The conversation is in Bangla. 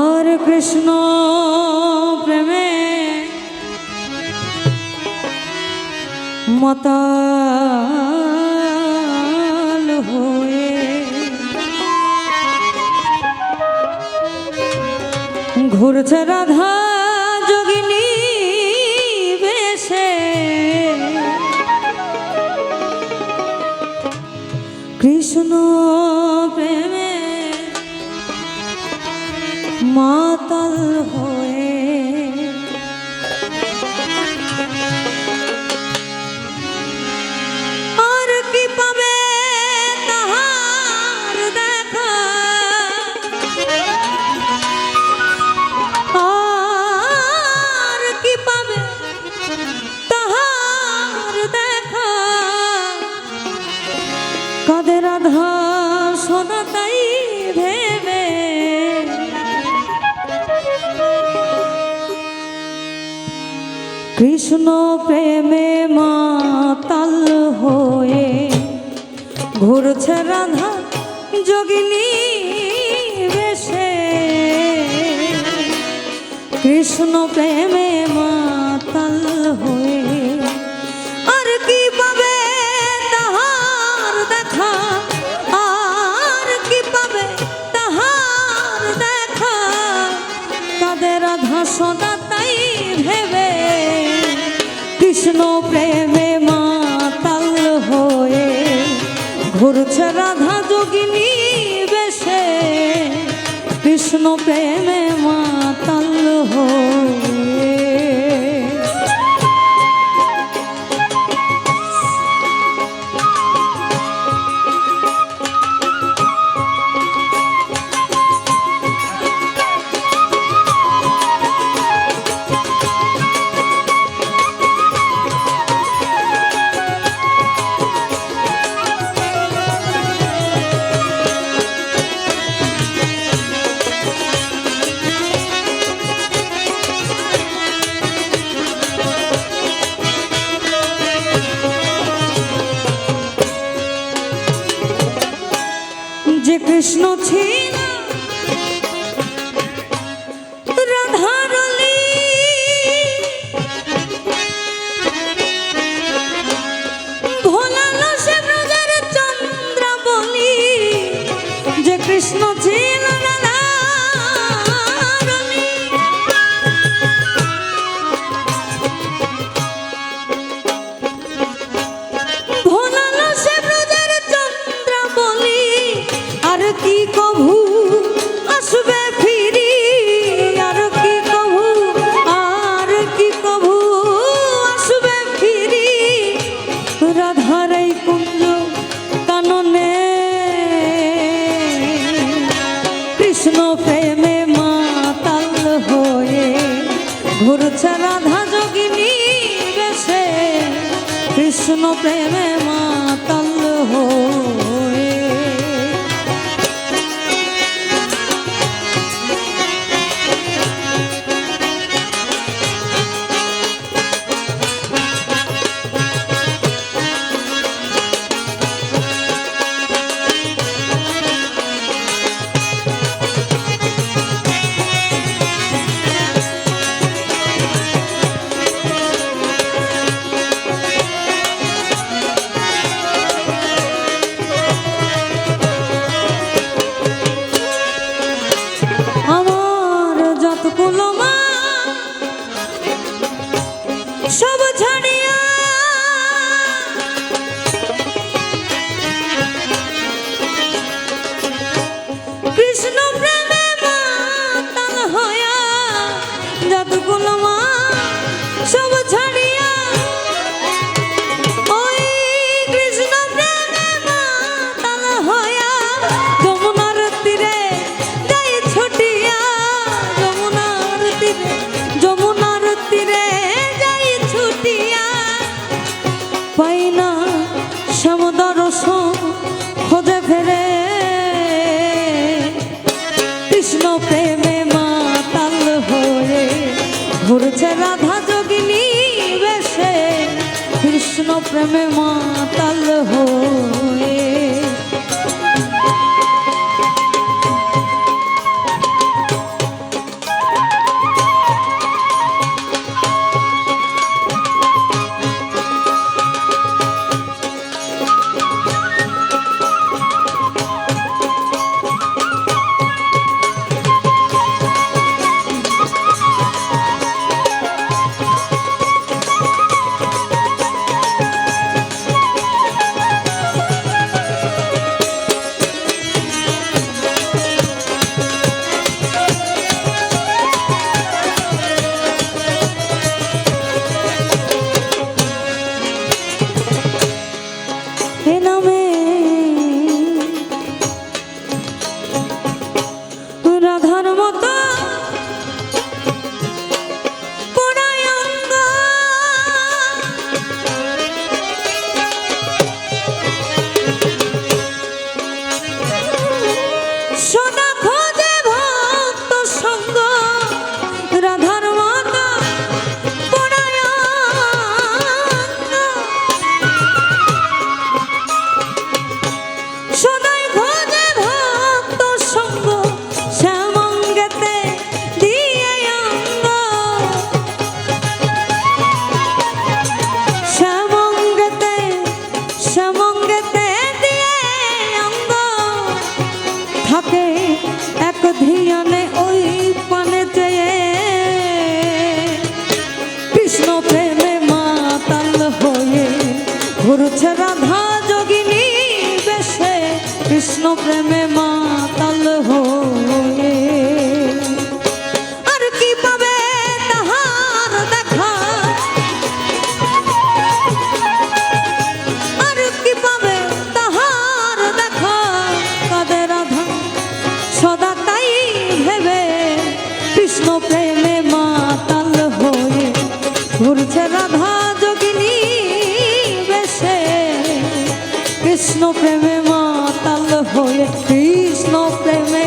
আর কৃষ্ণ প্রেমে মতাল হয়ে ঘুরছে রাধা কৃষ্ণ প্রেমে মাতাল হয়ে কাদের আধা সোনা তাই ভেবে? কৃষ্ণ প্রেমে মাতাল হয়ে ঘুরছে রাধা যোগিনী বেশে। কৃষ্ণ প্রেমে মাতাল ঘুরছে রাধা যোগিনী বেশে কৃষ্ণ প্রেমে যে কৃষ্ণ ছিল রাধারলি ভোলালো সে ব্রজের চন্দ্র বলি যে কৃষ্ণ ছিল রাধারলি সে ব্রজের চন্দ্র বলি কি কভু আসবে ফিরি, আর কি কভু আর কি কভু আসবে ফিরি। রাধার এই কুঞ্জ কাননে। কৃষ্ণ প্রেমে মাতাল হয়ে ঘুরছে রাধা যোগিনী বেশে। কৃষ্ণ প্রেমে মাতাল হয়ে ঘুরছে রাধা যোগিনী বেশে। কৃষ্ণ প্রেমে মাতাল হয়ে সদা তাই ভেবে কৃষ্ণ প্রেমে হয়ে। রাধা যোগিনী কৃষ্ণ প্রেমে হয়ে কৃষ্ণ প্রেমে